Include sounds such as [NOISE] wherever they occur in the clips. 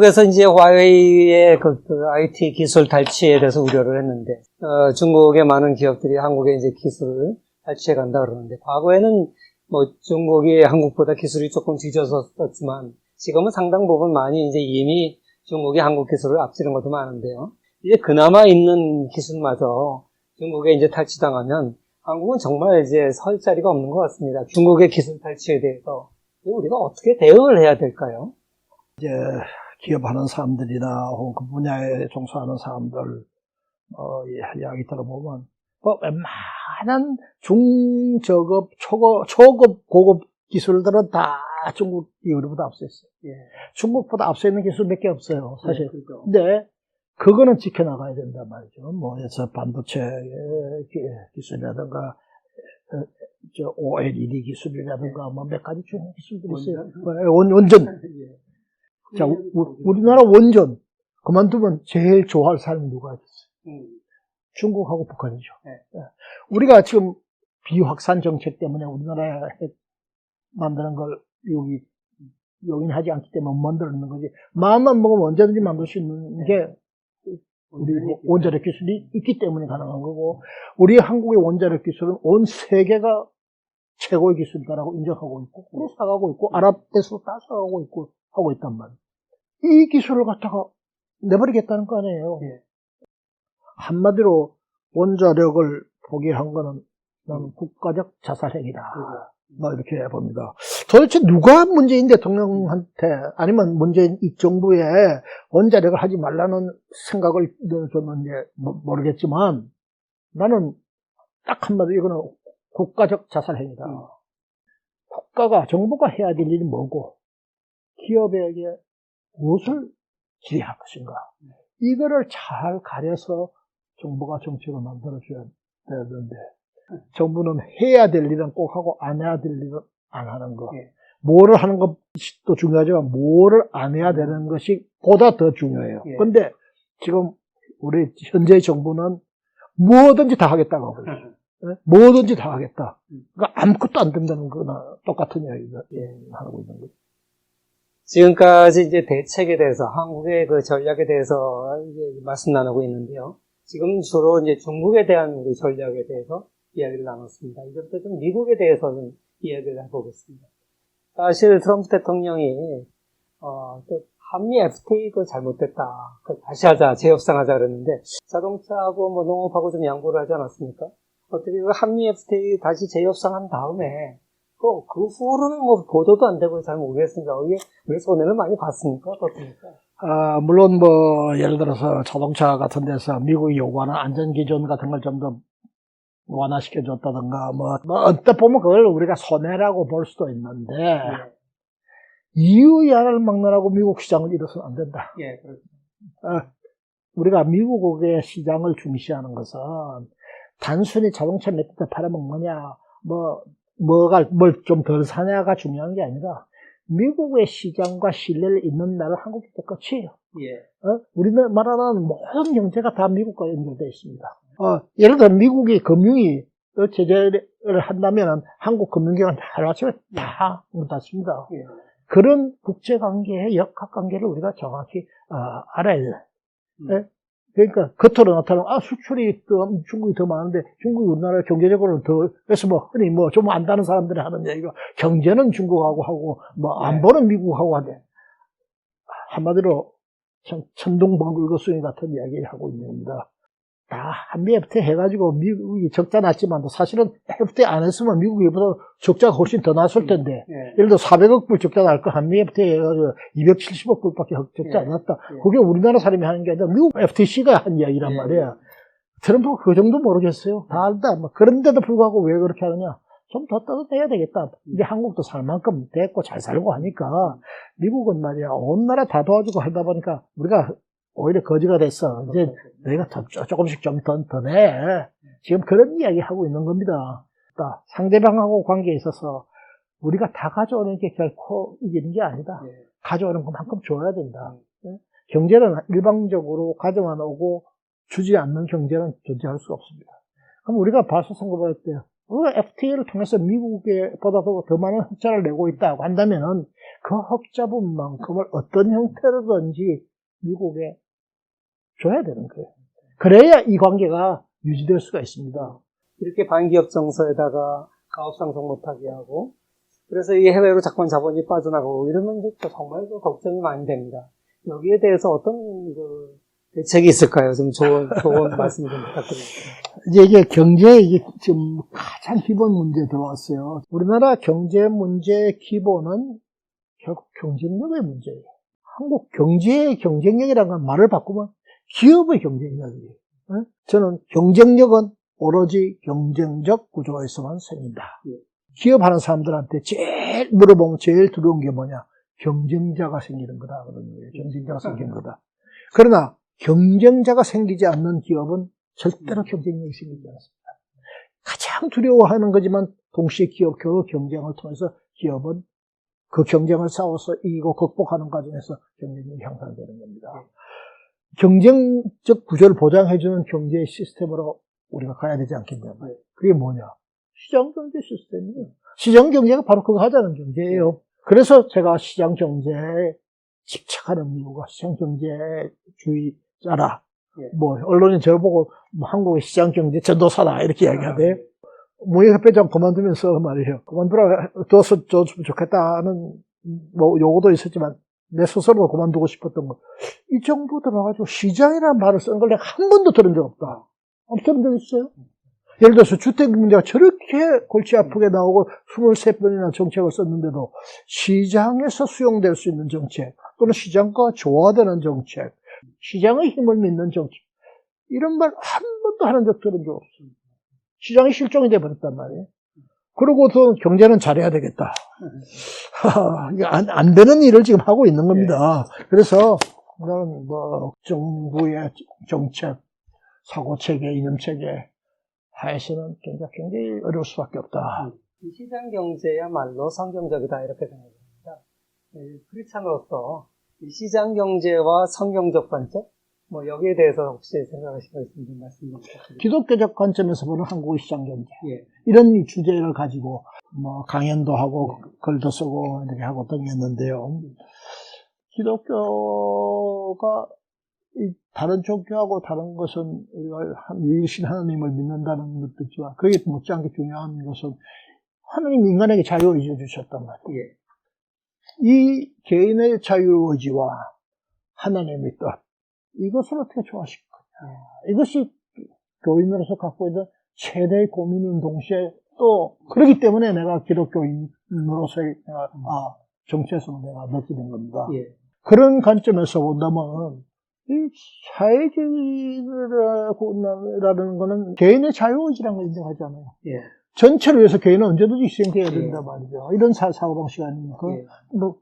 미국에서 이제 화웨이의 그, 그 IT 기술 탈취에 대해서 우려를 했는데, 어, 중국의 많은 기업들이 한국의 이제 기술을 탈취해 간다 그러는데, 과거에는 뭐 중국이 한국보다 기술이 조금 뒤져섰지만, 지금은 상당 부분 많이 이제 이미 중국이 한국 기술을 앞지른 것도 많은데요. 이제 그나마 있는 기술마저 중국에 이제 탈취당하면 한국은 정말 이제 설 자리가 없는 것 같습니다. 중국의 기술 탈취에 대해서 우리가 어떻게 대응을 해야 될까요? 이제 기업하는 사람들이나 혹은 그 분야에 종사하는 사람들 어, 이- 이야기 들어보면 뭐 웬만한 중저급, 초급, 초급, 고급 기술들은 다 중국이 우리보다 앞서 있어요. 예. 중국보다 앞서 있는 기술 몇 개 없어요, 사실. 그렇죠. 근데 그거는 지켜나가야 된단 말이죠. 뭐, 그래서 반도체 기- 기술이라든가, 어, 저 OLED 기술이라든가, 뭐 몇 가지 중요한 기술들이 있어요. 원, 원전. 예. 자, 우, 우리나라 원전 그만두면 제일 좋아할 사람이 누가 있어요? 음, 중국하고 북한이죠. 네. 예. 우리가 지금 비확산 정책 때문에 우리나라에 핵 만드는 걸 여기 용인하지 않기 때문에 못 만들었는 거지. 마음만 먹으면 언제든지 만들 수 있는 게 우리 원자력 기술이 있기 때문에 가능한 거고, 우리 한국의 원자력 기술은 온 세계가 최고의 기술이다라고 인정하고 있고, 그로 사가고 있고, 아랍에서 다 사가고 있고, 하고 있단 말이에요. 이 기술을 갖다가 내버리겠다는 거 아니에요. 예. 한마디로 원자력을 포기한 거는 나는 국가적 자살행위다. 뭐 이렇게 봅니다. 도대체 누가 문재인 대통령한테 아니면 문재인 이 정부에 원자력을 하지 말라는 생각을 줬는지 모- 모르겠지만 나는 딱 한마디로 이거는 국가적 자살행위다. 음. 국가가 정부가 해야 될 일이 뭐고 기업에게 무엇을 지휘할 것인가 이거를 잘 가려서 정부가 정책을 만들어줘야 되는데 정부는 해야 될 일은 꼭 하고 안 해야 될 일은 안 하는 거. 예. 뭐를 하는 것도 중요하지만 뭐를 안 해야 되는 것이 보다 더 중요해요. 예. 근데 지금 우리 현재 정부는 뭐든지 다 하겠다고 하고 있어요. 예? 뭐든지 다 하겠다. 음. 그러니까 아무것도 안 된다는 거나 똑같은 이야기가 예, 하고 있는 거죠. 지금까지 이제 대책에 대해서 한국의 그 전략에 대해서 말씀 나누고 있는데요. 지금 주로 이제 중국에 대한 우리 전략에 대해서 이야기를 나눴습니다. 이제부터 좀 미국에 대해서는 이야기를 해보겠습니다. 사실 트럼프 대통령이 어, 또 한미 FTA 그 잘못됐다. 그 다시 하자, 재협상하자 그랬는데 자동차하고 뭐 농업하고 좀 양보를 하지 않았습니까? 어떻게 그 한미 FTA 다시 재협상한 다음에 그, 그 후로는 뭐 보도도 안 되고 잘 모르겠습니다. 이게 왜 손해를 많이 봤습니까? 어떻습니까? 아, 물론 뭐, 예를 들어서 자동차 같은 데서 미국이 요구하는 안전 기준 같은 걸 좀 더 완화시켜 줬다든가, 뭐, 뭐, 언뜻 보면 그걸 우리가 손해라고 볼 수도 있는데, 이유야를 막느라고 미국 시장을 잃어서는 안 된다. 예, 그렇죠. 아, 우리가 미국의 시장을 중시하는 것은 단순히 자동차 몇 대 팔아먹느냐, 뭐, 뭐가, 뭘 좀 덜 사냐가 중요한 게 아니라 미국의 시장과 신뢰를 잇는 나라 한국이 끝이에요. 예. 어? 우리나라는 모든 경제가 다 미국과 연결되어 있습니다. 어, 예를 들어 미국이 금융이 어, 제재를 한다면 한국 금융기관 하루아침에 다 닫습니다. 예. 그런 국제관계의 역학관계를 우리가 정확히 어, 알아야 돼요. 음. 예? 그러니까 겉으로 나타나면 아 수출이 더 중국이 더 많은데 중국이 우리나라 경제적으로 더 그래서 뭐 흔히 뭐 좀 안다는 사람들이 하는 얘기가 경제는 중국하고 하고 뭐 네. 안보는 미국하고 하대 한마디로 참 천둥번글거숭이 같은 이야기를 하고 있는 겁니다. 다 한미 FTA 해가지고 미국이 적자 났지만 사실은 FTA 안 했으면 미국이 보다 적자가 훨씬 더 났을 텐데 예. 예를 들어 400억 불 적자 날 거 한미 FTA 해가지고 270억 불밖에 적자 예. 안 났다. 예. 그게 우리나라 사람이 하는 게 아니라 미국 FTC가 한 이야기란 예. 말이야. 트럼프가 그 정도 모르겠어요. 다 알다. 뭐 그런데도 불구하고 왜 그렇게 하느냐. 좀더 떠들어야 되겠다. 이제 한국도 살 만큼 됐고 잘 살고 하니까 미국은 말이야 온 나라 다 도와주고 하다 보니까 우리가 오히려 거지가 됐어. 이제 너희가 더 쪼- 조금씩 좀더더 내. 지금 그런 이야기 하고 있는 겁니다. 그러니까 상대방하고 관계에 있어서 우리가 다 가져오는 게 결코 이기는 게 아니다. 예. 가져오는 것만큼 줘야 된다. 예? 경제는 일방적으로 가져만 오고 주지 않는 경제는 존재할 수 없습니다. 그럼 우리가 봐서 생각할 때, 어, FTA를 통해서 미국에 보다 더, 더 많은 흑자를 내고 있다고 한다면은 그 흑자분만큼을 어떤 형태로든지 미국에 줘야 되는 거예요. 그래야 이 관계가 유지될 수가 있습니다. 이렇게 반기업 정서에다가 가업 상승 못하게 하고 그래서 이 해외로 자꾸 자본이 빠져나가고 이러면 정말 그 걱정이 많이 됩니다. 여기에 대해서 어떤 그 대책이 있을까요? 좀 좋은 좋은 [LAUGHS] 말씀 좀 부탁드립니다. 이제 이게 경제 이게 지금 가장 기본 문제 들어왔어요. 우리나라 경제 문제의 기본은 결국 경쟁력의 문제예요. 한국 경제의 경쟁력이라는 건 말을 바꾸면 기업의 경쟁력이에요. 어? 저는 경쟁력은 오로지 경쟁적 구조에서만 생긴다. 예. 기업하는 사람들한테 제일 물어보면 제일 두려운 게 뭐냐? 경쟁자가 생기는 거다. 그런 거예요. 경쟁자가 생기는 거다. 그러나 경쟁자가 생기지 않는 기업은 절대로 경쟁력이 생기지 않습니다. 가장 두려워하는 거지만 동시에 기업 그 경쟁을 통해서 기업은 그 경쟁을 싸워서 이기고 극복하는 과정에서 경쟁력이 향상되는 겁니다. 경쟁적 구조를 보장해주는 경제 시스템으로 우리가 가야 되지 않겠냐. 네. 그게 뭐냐? 시장 경제 시스템이에요. 시장 경제가 바로 그거 하자는 경제예요. 그래서 제가 시장 경제에 집착하는 이유가 시장 경제주의자라. 예. 뭐 언론이 저를 보고 뭐 한국의 시장 경제 전도사다 이렇게 이야기하대. 무역 협회장 그만두면서 말이에요. 그만두라 둬서 줬으면 좋겠다는 뭐 요구도 있었지만 내 스스로도 그만두고 싶었던 거. 이 정부 들어가지고 시장이라는 말을 쓰는 걸 내가 한 번도 들은 적 없다. 없던 적 있어요? 예를 들어서 주택 문제가 저렇게 골치 아프게 나오고 23번이나 정책을 썼는데도 시장에서 수용될 수 있는 정책 또는 시장과 조화되는 정책 시장의 힘을 믿는 정책 이런 말 한 번도 하는 적 들은 적 없습니다. 시장이 실종이 돼버렸단 말이에요. 그러고서 경제는 잘해야 되겠다. [LAUGHS] 안, 안 되는 일을 지금 하고 있는 겁니다. 그래서 나는 뭐 정부의 정책, 사고 체계, 이념 체계 하에서는 굉장히, 굉장히 어려울 수밖에 없다. 이 시장 경제야말로 성경적이다 이렇게 생각합니다. 크리스찬으로서 이 시장 경제와 성경적 관점 뭐 여기에 대해서 혹시 생각하신 거 있으면 좀 말씀 좀 부탁드립니다. 기독교적 관점에서 보는 한국의 시장 경제 예. 이런 주제를 가지고 뭐 강연도 하고 글도 쓰고 이렇게 하고 등했는데요. 기독교가 이 다른 종교하고 다른 것은 우리가 한- 유일신 하나님을 믿는다는 것도 있지만 그게 못지않게 중요한 것은 하나님 인간에게 자유의지를 주셨단 말이에요. 예. 이 개인의 자유의지와 하나님의 뜻 이것을 어떻게 조화시킬 거냐 이것이 교인으로서 갖고 있는 최대의 고민인 동시에 또 그렇기 때문에 내가 기독교인으로서의 내가, 아, 정체성을 내가 넣게 된 겁니다. 예. 그런 관점에서 본다면 이 사회주의라는 거는 개인의 자유의지라는 걸 인정하잖아요. 예. 전체를 위해서 개인은 언제든지 희생돼야 예. 된다 말이죠. 이런 사, 사고방식 아닙니까? 예. 뭐,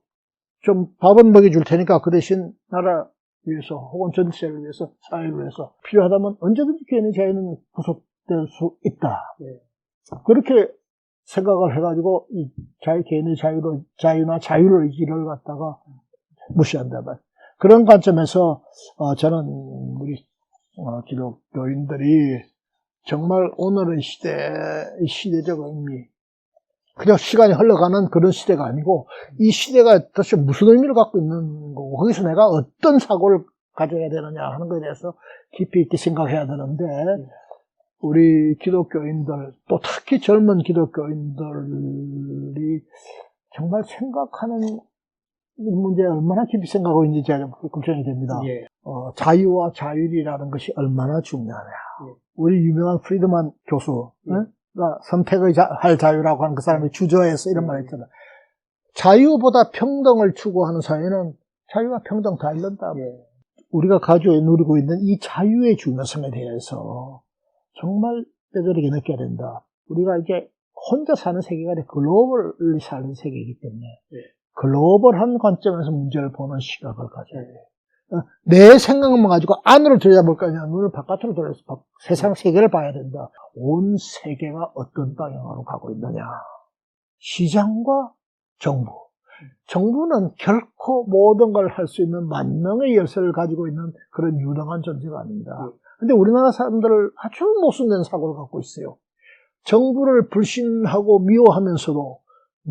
좀 밥은 먹여줄 테니까 그 대신 나라 위해서 혹은 전체를 위해서 사회를 위해서 필요하다면 언제든지 개인의 자유는 구속될 수 있다. 예. 그렇게 생각을 해가지고 이 자유 개인의 자유로 자유나 자유를 의지를 갖다가 무시한다 말. 그런 관점에서 어, 저는 우리 어, 기독교인들이 정말 오늘의 시대 의 시대적 의미 그냥 시간이 흘러가는 그런 시대가 아니고 이 시대가 도대체 무슨 의미를 갖고 있는 거고 거기서 내가 어떤 사고를 가져야 되느냐 하는 것에 대해서 깊이 있게 생각해야 되는데 우리 기독교인들 또 특히 젊은 기독교인들이 정말 생각하는 이 문제에 얼마나 깊이 생각하고 있는지 제가 걱정이 됩니다. 예. 어, 자유와 자율이라는 것이 얼마나 중요하냐. 예. 우리 유명한 프리드만 교수, 예. 응? 가 선택의 자, 할 자유라고 하는 그 사람이 주저해서 이런 예. 말 했잖아. 자유보다 평등을 추구하는 사회는 자유와 평등 다 잃는다. 예. 우리가 가지고 누리고 있는 이 자유의 중요성에 대해서 정말 뼈저리게 느껴야 된다. 우리가 이제 혼자 사는 세계가 아니라 글로벌리 사는 세계이기 때문에 예. 글로벌한 관점에서 문제를 보는 시각을 가져야 돼요. 어, 내 생각만 가지고 안으로 들여다볼 거 아니야. 눈을 바깥으로 돌려서 바- 세상 세계를 봐야 된다. 온 세계가 어떤 방향으로 가고 있느냐. 시장과 정부. 정부는 결코 모든 걸 할 수 있는 만능의 열쇠를 가지고 있는 그런 유능한 존재가 아닙니다. 근데 우리나라 사람들을 아주 모순된 사고를 갖고 있어요. 정부를 불신하고 미워하면서도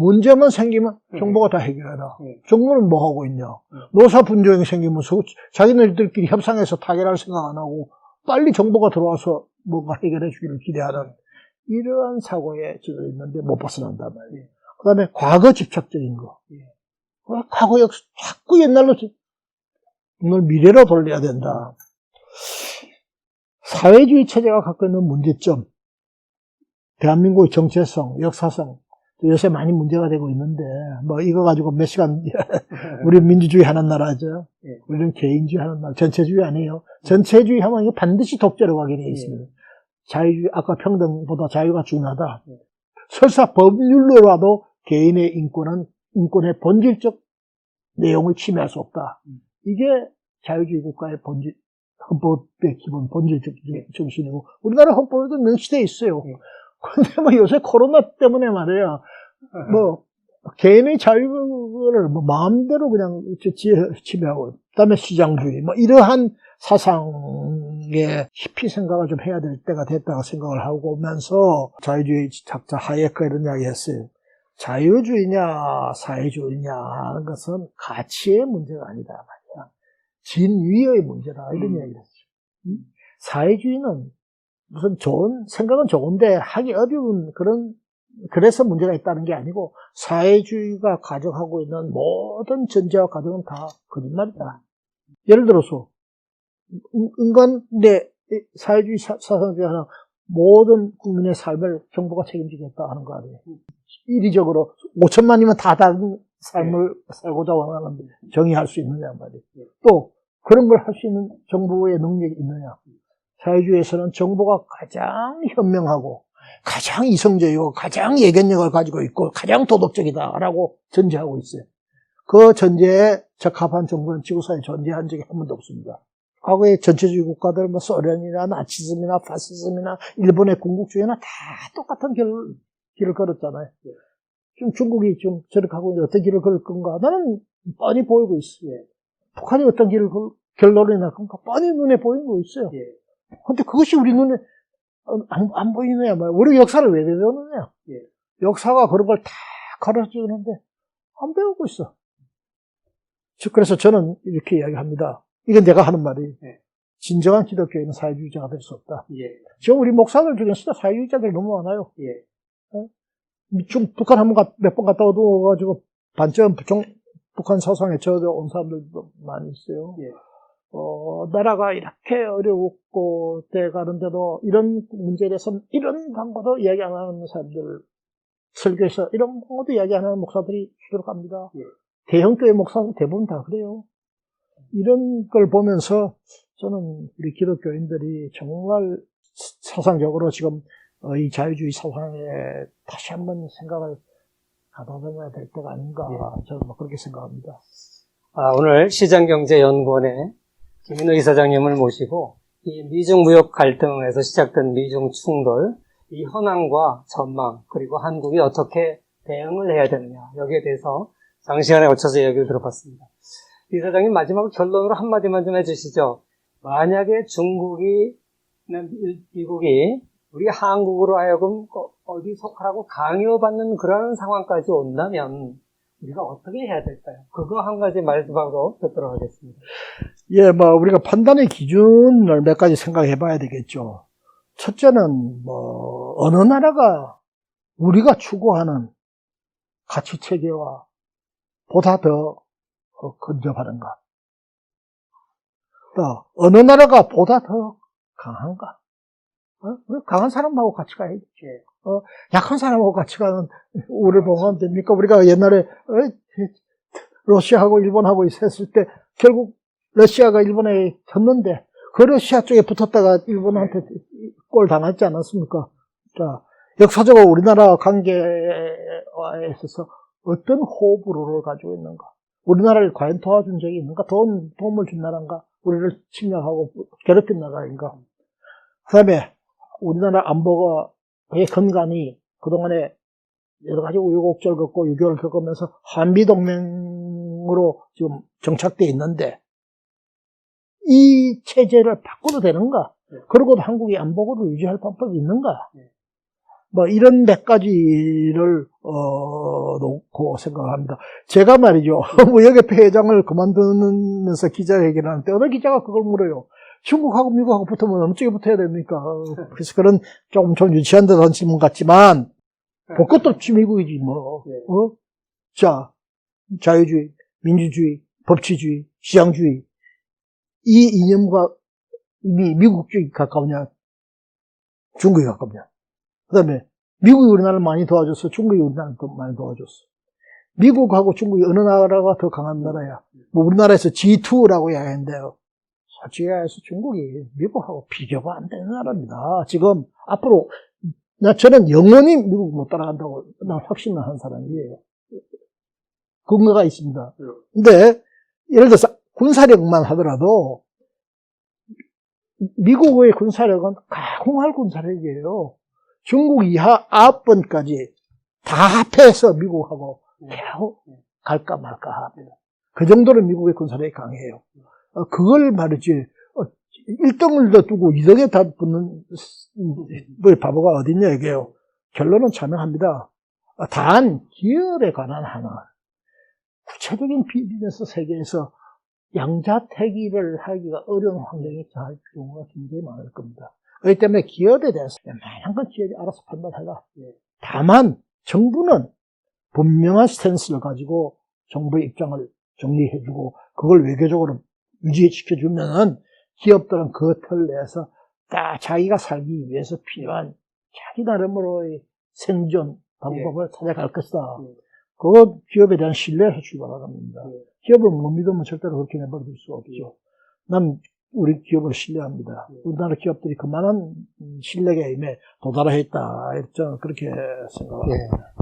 문제만 생기면 네. 정부가 다 해결해라. 네. 정부는 뭐 하고 있냐? 네. 노사 분쟁이 생기면 서- 자기네들끼리 협상해서 타결할 생각 안 하고 빨리 정부가 들어와서 뭔가 해결해 주기를 기대하는 이러한 사고에 젖어 있는데 못 벗어난단 말이에요. 그 다음에 과거 집착적인 거. 예. 어, 과거 역 자꾸 옛날로 지- 오늘 미래로 돌려야 된다. 사회주의 체제가 갖고 있는 문제점, 대한민국의 정체성, 역사성, 요새 많이 문제가 되고 있는데, 뭐, 이거 가지고 몇 시간, [LAUGHS] 우리 민주주의 하는 나라죠. 예. 우리는 개인주의 하는 나라, 전체주의 아니에요. 전체주의 하면 이거 반드시 독재로 가게 되어 있습니다. 자유주의, 아까 평등보다 자유가 중요하다. 예. 설사 법률로라도 개인의 인권은, 인권의 본질적 내용을 침해할 수 없다. 음. 이게 자유주의 국가의 본질, 헌법의 기본 본질적 정신이고, 우리나라 헌법에도 명시되어 있어요. 예. 근데 뭐 요새 코로나 때문에 말이야, 뭐, 개인의 자유를 뭐 마음대로 그냥 지- 지배하고, 그 다음에 시장주의, 뭐 이러한 사상에 깊이 생각을 좀 해야 될 때가 됐다고 생각을 하고 오면서 자유주의 작자 하예크 이런 이야기 했어요. 자유주의냐, 사회주의냐 하는 것은 가치의 문제가 아니다. 말이야. 진위의 문제다. 이런 음. 이야기를 했어요. 음? 사회주의는 무슨 좋은, 생각은 좋은데 하기 어려운 그런, 그래서 문제가 있다는 게 아니고 사회주의가 가져가고 있는 모든 전제와 가정은 다 거짓말이다. 예를 들어서, 인- 인간의 사회주의 사- 사상주의 하나 모든 국민의 삶을 정부가 책임지겠다 하는 거 아니에요. 이리적으로 5천만이면 다 다른 삶을 살고자 원하는데 정의할 수 있느냐 말이에요. 또 그런 걸 할 수 있는 정부의 능력이 있느냐. 사회주의에서는 정부가 가장 현명하고 가장 이성적이고 가장 예견력을 가지고 있고 가장 도덕적이다라고 전제하고 있어요. 그 전제에 적합한 정부는 지구상에 존재한 적이 한 번도 없습니다. 과거의 전체주의 국가들, 뭐 소련이나 나치즘이나 파시즘이나 일본의 군국주의나 다 똑같은 길, 길을 걸었잖아요. 지금 중국이 지금 저렇게 하고 있는데 어떤 길을 걸을 건가? 나는 뻔히 보이고 있어요. 북한이 어떤 길을 걸, 결론이 날 건가? 뻔히 눈에 보이고 있어요. 예. 근데 그것이 우리 눈에 어, 안, 안 보이느냐 말이야. 우리 역사를 왜 배우느냐? 예. 역사가 그런 걸 다 가르쳐 주는데 안 배우고 있어. 즉, 그래서 저는 이렇게 이야기합니다. 이건 내가 하는 말이 예. 진정한 기독교인은 사회주의자가 될 수 없다. 예. 지금 우리 목사들 중에서도 사회주의자들이 너무 많아요. 예. 좀 북한 한 번 몇 번 갔다 오가지고 반점 종- 북한 사상에 젖어온 사람들도 많이 있어요. 예. 어, 나라가 이렇게 어려웠고 때 가는데도 이런 문제에 대해서 이런 방법도 이야기 안 하는 사람들 설교에서 이런 방법도 이야기 안 하는 목사들이 주력합니다. 예. 대형교회 목사는 대부분 다 그래요. 이런 걸 보면서 저는 우리 기독교인들이 정말 사상적으로 지금 어, 이 자유주의 사상에 다시 한번 생각을 가다듬어야 될 때가 아닌가 저는 뭐 그렇게 생각합니다. 아, 오늘 시장경제연구원의 김인호 이사장님을 모시고 이 미중 무역 갈등에서 시작된 미중 충돌, 이 현황과 전망, 그리고 한국이 어떻게 대응을 해야 되느냐 여기에 대해서 장시간에 거쳐서 이야기를 들어봤습니다. 이사장님 마지막으로 결론으로 한마디만 좀 해주시죠. 만약에 중국이, 미- 미국이 우리 한국으로 하여금 어- 어디 속하라고 강요받는 그런 상황까지 온다면 우리가 어떻게 해야 될까요? 그거 한 가지 말씀하고 듣도록 하겠습니다. 예, 뭐, 우리가 판단의 기준을 몇 가지 생각해 봐야 되겠죠. 첫째는, 뭐, 어느 나라가 우리가 추구하는 가치 체계와 보다 더 어, 근접하는가. 또, 어느 나라가 보다 더 강한가. 어? 강한 사람하고 같이 가야지. 어, 약한 사람하고 같이 가는 우리를 보면 됩니까? 우리가 옛날에, 어, 러시아하고 일본하고 했을 때, 결국 러시아가 일본에 졌는데 그 러시아 쪽에 붙었다가 일본한테 골 당했지 않았습니까? 자, 역사적으로 우리나라 관계에 있어서 어떤 호불호를 가지고 있는가? 우리나라를 과연 도와준 적이 있는가? 돈, 도움을 준 나라인가? 우리를 침략하고 괴롭힌 나라인가? 그 다음에 우리나라 안보가 의 근간이 그동안에 여러 가지 우여곡절 겪고 6.25를 겪으면서 한미동맹으로 지금 정착되어 있는데 이 체제를 바꿔도 되는가? 네. 그러고도 한국이 안보고를 유지할 방법이 있는가? 네. 뭐 이런 몇 가지를 어, 놓고 생각을 합니다. 제가 말이죠. [LAUGHS] 무역협회 회장을 그만두면서 기자회견을 하는데 어느 기자가 그걸 물어요. 중국하고 미국하고 붙으면 어느 쪽에 붙어야 됩니까? 그래서 그런 조금 좀 유치한 듯한 질문 같지만 볼 것도 없지 미국이지 뭐. 네. 어? 자, 자유주의, 민주주의, 법치주의, 시장주의 이 이념과 이미 미국 쪽이 가까우냐 중국이 가깝냐 그 다음에 미국이 우리나라를 많이 도와줬어 중국이 우리나라를 더 많이 도와줬어 미국하고 중국이 어느 나라가 더 강한 나라야 뭐 우리나라에서 G2라고 이야기하는데요 솔직히 말해서 중국이 미국하고 비교가 안 되는 나라입니다. 지금 앞으로 나 저는 영원히 미국 못 따라간다고 난 확신을 한 사람이에요. 근거가 있습니다. 근데 예를 들어서 군사력만 하더라도 미국의 군사력은 가공할 군사력이에요. 중국 이하 아홉 번까지 다 합해서 미국하고 겨우 갈까 말까 합니다. 그 정도로 미국의 군사력이 강해요. 어, 그걸 말이지, 1등을 더 두고 2등에 다 붙는, 뭐 바보가 어딨냐, 이게요. 결론은 자명합니다. 어, 단, 기업에 관한 하나. 구체적인 비즈니스 세계에서 양자택일을 하기가 어려운 환경이 잘 경우가 굉장히 많을 겁니다. 그렇기 때문에 기업에 대해서 웬만한 건 기업이 알아서 판단해라. 다만 정부는 분명한 스탠스를 가지고 정부의 입장을 정리해주고 그걸 외교적으로 유지시켜주면은 기업들은 그 틀 내에서 딱 자기가 살기 위해서 필요한 자기 나름으로의 생존 방법을 찾아갈 것이다. 예. 그거 기업에 대한 신뢰에서 출발하는 겁니다. 예. 기업을 못 믿으면 절대로 그렇게 내버려 둘 수가 없죠. 난 우리 기업을 신뢰합니다. 우리나라 기업들이 그만한 신뢰의 힘에 도달했다. 저는 그렇게 생각합니다. 예.